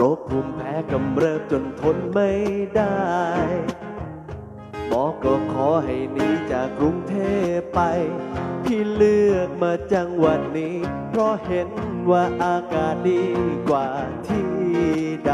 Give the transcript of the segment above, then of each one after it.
โรคภูมิแพ้กำเริบจนทนไม่ได้ หมอก็ขอให้หนีจากกรุงเทพไป ที่เลือกมาจังหวัดนี้ เพราะเห็นว่าอากาศดีกว่าที่ใด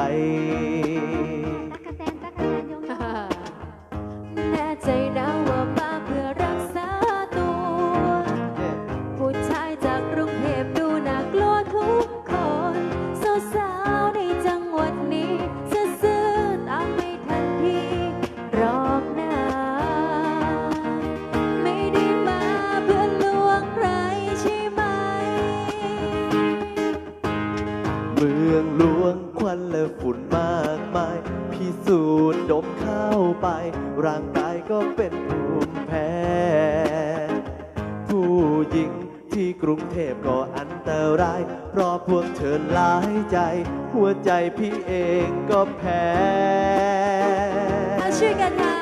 ลวงควันและฝุ่นมากมาย พิสูจน์ดมเข้าไป ร่างกายก็เป็นภูมิแพ้ ผู้หญิงที่กรุงเทพก็อันตราย เพราะพวกเธอหลายใจ หัวใจพี่เองก็แพ้เอาช่วยกันนะ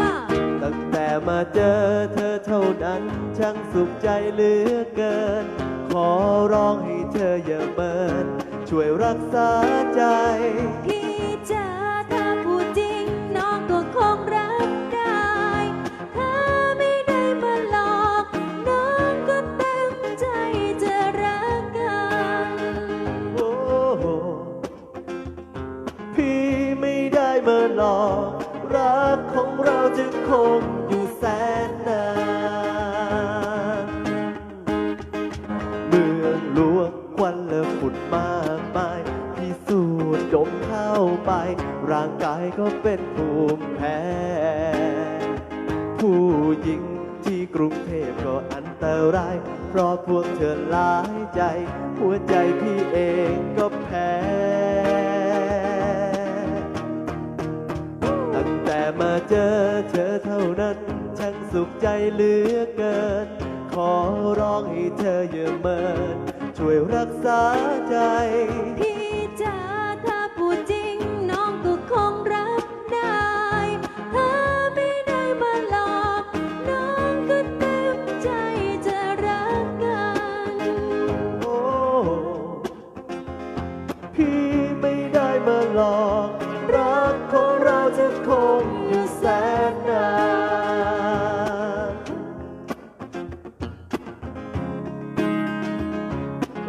มาตั้งแต่มาเจอเธอเท่านั้น ช่างสุขใจเหลือเกิน ขอร้องให้เธออย่าเมิน ช่วยรักษาใจ พี่จ๋าถ้าพูดจริง น้องก็คงรักได้ ถ้าไม่ได้มาหลอก น้องก็เต็มใจจะรักกัน โอ้โหพี่ไม่ได้มาหลอก รักของเราจะคง ดมเข้าไป ร่างกายก็เป็นภูมิแพ้ ผู้หญิงที่กรุงเทพก็อันตราย เพราะพวกเธอหลายใจ หัวใจพี่เองก็แพ้ ตั้งแต่มาเจอเธอเท่านั้น ช่างสุขใจเหลือเกิน ขอร้องให้เธออย่าเมิน ช่วยรักษาใจ พี่ พี่ไม่ได้มาหลอก รักของเราจะคงอยู่แสนนาน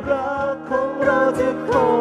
รักของเราจะคง